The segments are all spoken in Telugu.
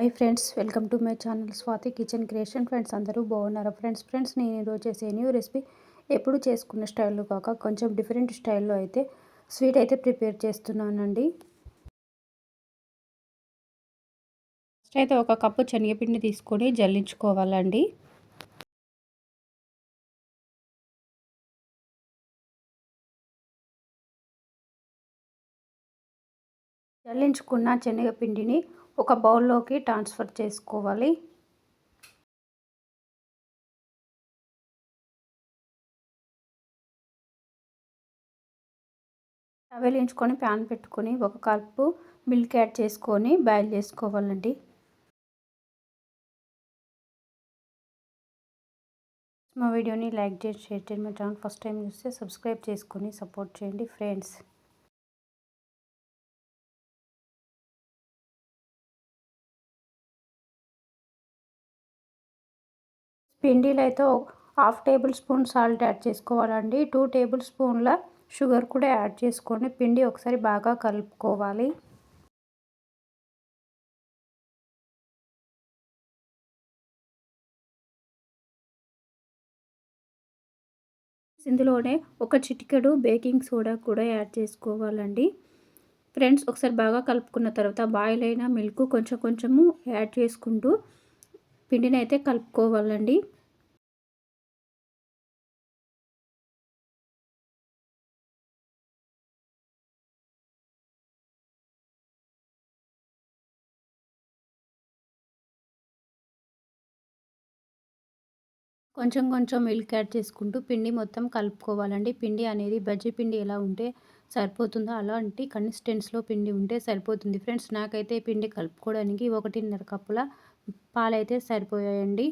Hi friends welcome to my channel Swathi kitchen creation. Friends అందరూ బాగున్నారా ఫ్రెండ్స్? ఫ్రెండ్స్ నేను ఈరోజు చేసే న్యూ రెసిపీ ఎప్పుడు చేసుకున్న స్టైల్లో కాక కొంచెం డిఫరెంట్ స్టైల్లో అయితే స్వీట్ అయితే ప్రిపేర్ చేస్తున్నానండి. ఫస్ట్ అయితే ఒక కప్పు శనగపిండి తీసుకొని జల్లించుకోవాలండి. జల్లించుకున్న శనగపిండిని ఒక బౌల్లోకి ట్రాన్స్ఫర్ చేసుకోవాలి. వేలించుకొని ప్యాన్ పెట్టుకొని ఒక కప్పు మిల్క్ యాడ్ చేసుకొని బాయిల్ చేసుకోవాలండి. మా వీడియోని లైక్ చేసి షేర్ చేయండి. మా ఛానల్ ఫస్ట్ టైం చూస్తే సబ్స్క్రైబ్ చేసుకొని సపోర్ట్ చేయండి ఫ్రెండ్స్. పిండిలో అయితే half tablespoon salt add చేసుకోవాలండి. టూ టేబుల్ స్పూన్ల షుగర్ కూడా యాడ్ చేసుకొని పిండి ఒకసారి బాగా కలుపుకోవాలి. ఇందులోనే ఒక చిటికెడు బేకింగ్ సోడా కూడా యాడ్ చేసుకోవాలండి. ఫ్రెండ్స్ ఒకసారి బాగా కలుపుకున్న తర్వాత బాయిల్ అయిన మిల్క్ కొంచెం కొంచెము యాడ్ చేసుకుంటూ పిండిని అయితే కలుపుకోవాలండి. కొంచెం కొంచెం మిల్క్ యాడ్ చేసుకుంటూ పిండి మొత్తం కలుపుకోవాలండి. పిండి అనేది బజ్జీ పిండి ఎలా ఉంటే సరిపోతుందో అలాంటి కన్సిస్టెన్స్లో పిండి ఉంటే సరిపోతుంది. ఫ్రెండ్స్ నాకైతే పిండి కలుపుకోవడానికి ఒకటిన్నర కప్పుల పాలైతే సరిపోయాయండి.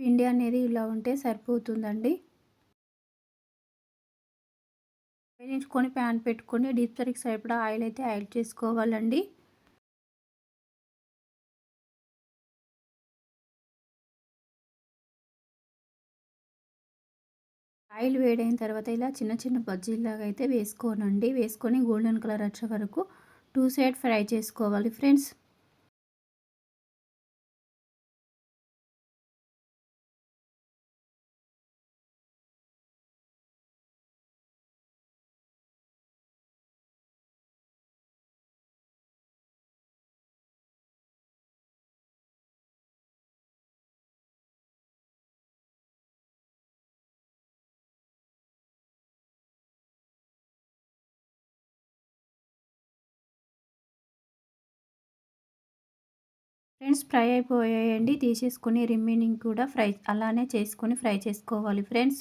పిండి అనేది ఇలా ఉంటే సరిపోతుందండి. వేయించుకొని ప్యాన్ పెట్టుకొని డీప్ ఫ్రైకి సరిపడా ఆయిల్ అయితే యాడ్ చేసుకోవాలండి. ఆయిల్ వేడైన తర్వాత ఇలా చిన్న చిన్న బజ్జీలాగా అయితే వేసుకోనండి. వేసుకొని గోల్డెన్ కలర్ వచ్చే వరకు టూ సైడ్ ఫ్రై చేసుకోవాలి ఫ్రెండ్స్. ఫ్రెండ్స్ ఫ్రై అయిపోయాయండి. తీసేసుకుని రిమైనింగ్ కూడా ఫ్రై అలానే చేసుకొని ఫ్రై చేసుకోవాలి ఫ్రెండ్స్.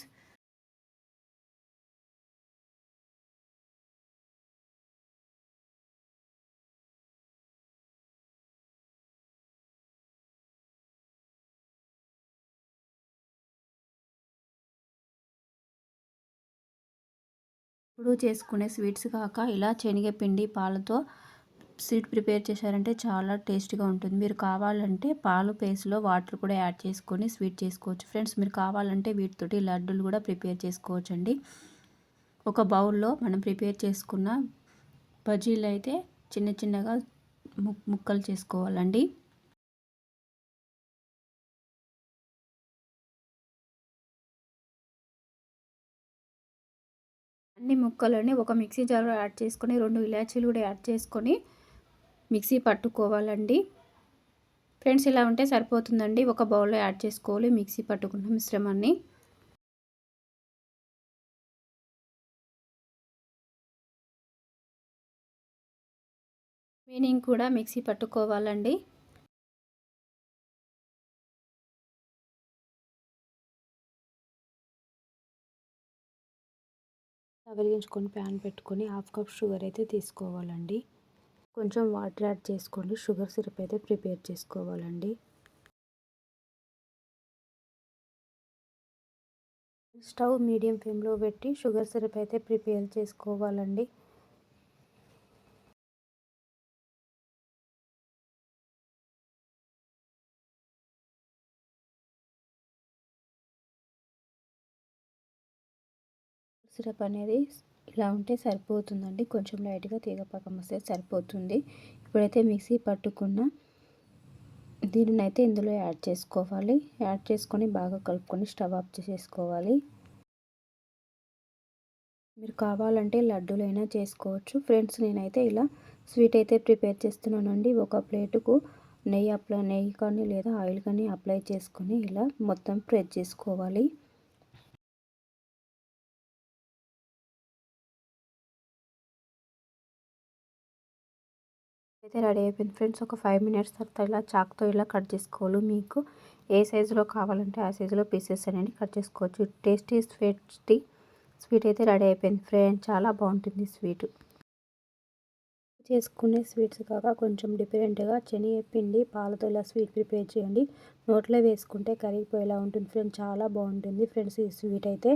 ఇప్పుడు చేసుకునే స్వీట్స్ కాక ఇలా శనగపిండి పాలతో స్వీట్ ప్రిపేర్ చేశారంటే చాలా టేస్టీగా ఉంటుంది. మీరు కావాలంటే పాలు పేస్ట్లో వాటర్ కూడా యాడ్ చేసుకొని స్వీట్ చేసుకోవచ్చు. ఫ్రెండ్స్ మీరు కావాలంటే వీటితోటి లడ్డూలు కూడా ప్రిపేర్ చేసుకోవచ్చు అండి ఒక బౌల్లో మనం ప్రిపేర్ చేసుకున్న బజ్జీలు అయితే చిన్న చిన్నగా ముక్కలు చేసుకోవాలండి. అన్ని ముక్కలని ఒక మిక్సీ జార్లో యాడ్ చేసుకొని రెండు ఇలాచీలు కూడా యాడ్ చేసుకొని మిక్సీ పట్టుకోవాలండి. ఫ్రెండ్స్ ఇలా ఉంటే సరిపోతుందండి. ఒక బౌల్లో యాడ్ చేసుకోవాలి. మిక్సీ పట్టుకున్న మిశ్రమాన్ని. మీనింగ్ కూడా మిక్సీ పట్టుకోవాలండి. వెలిగించుకొని ప్యాన్ పెట్టుకొని హాఫ్ కప్ షుగర్ అయితే తీసుకోవాలండి. కొంచెం వాటర్ యాడ్ చేసుకోండి. షుగర్ సిరప్ అయితే ప్రిపేర్ చేసుకోవాలండి. స్టవ్ మీడియం ఫ్లేమ్లో పెట్టి షుగర్ సిరప్ అయితే ప్రిపేర్ చేసుకోవాలండి. సిరప్ అనేది ఇలా ఉంటే సరిపోతుందండి. కొంచెం లైట్గా తీగపాకం వస్తే సరిపోతుంది. ఇప్పుడైతే మిక్సీ పట్టుకున్న దీనిని అయితే ఇందులో యాడ్ చేసుకోవాలి. యాడ్ చేసుకొని బాగా కలుపుకొని స్టవ్ ఆఫ్ చేసేసుకోవాలి. మీరు కావాలంటే లడ్డూలైనా చేసుకోవచ్చు. ఫ్రెండ్స్ నేనైతే ఇలా స్వీట్ అయితే ప్రిపేర్ చేస్తున్నానండి. ఒక ప్లేటుకు నెయ్యి అప్లై నెయ్యి కానీ లేదా ఆయిల్ కానీ అప్లై చేసుకొని ఇలా మొత్తం ప్రెస్ చేసుకోవాలి. అయితే రెడీ అయిపోయింది. ఫ్రెండ్స్ ఒక ఫైవ్ మినిట్స్ తర్వాత ఇలా చాక్తో ఇలా కట్ చేసుకోవాలి. మీకు ఏ సైజులో కావాలంటే ఆ సైజులో పీసెస్ అనేది కట్ చేసుకోవచ్చు. టేస్టీ స్వీట్ స్వీట్ అయితే రెడీ అయిపోయింది. ఫ్రెండ్స్ చాలా బాగుంటుంది స్వీట్. చేసుకునే స్వీట్స్ కాక కొంచెం డిఫరెంట్గా పిండి పాలతో ఇలా స్వీట్ ప్రిపేర్ చేయండి. నోట్లో వేసుకుంటే కరిగిపోయేలా ఉంటుంది. ఫ్రెండ్స్ చాలా బాగుంటుంది ఫ్రెండ్స్ ఈ స్వీట్ అయితే.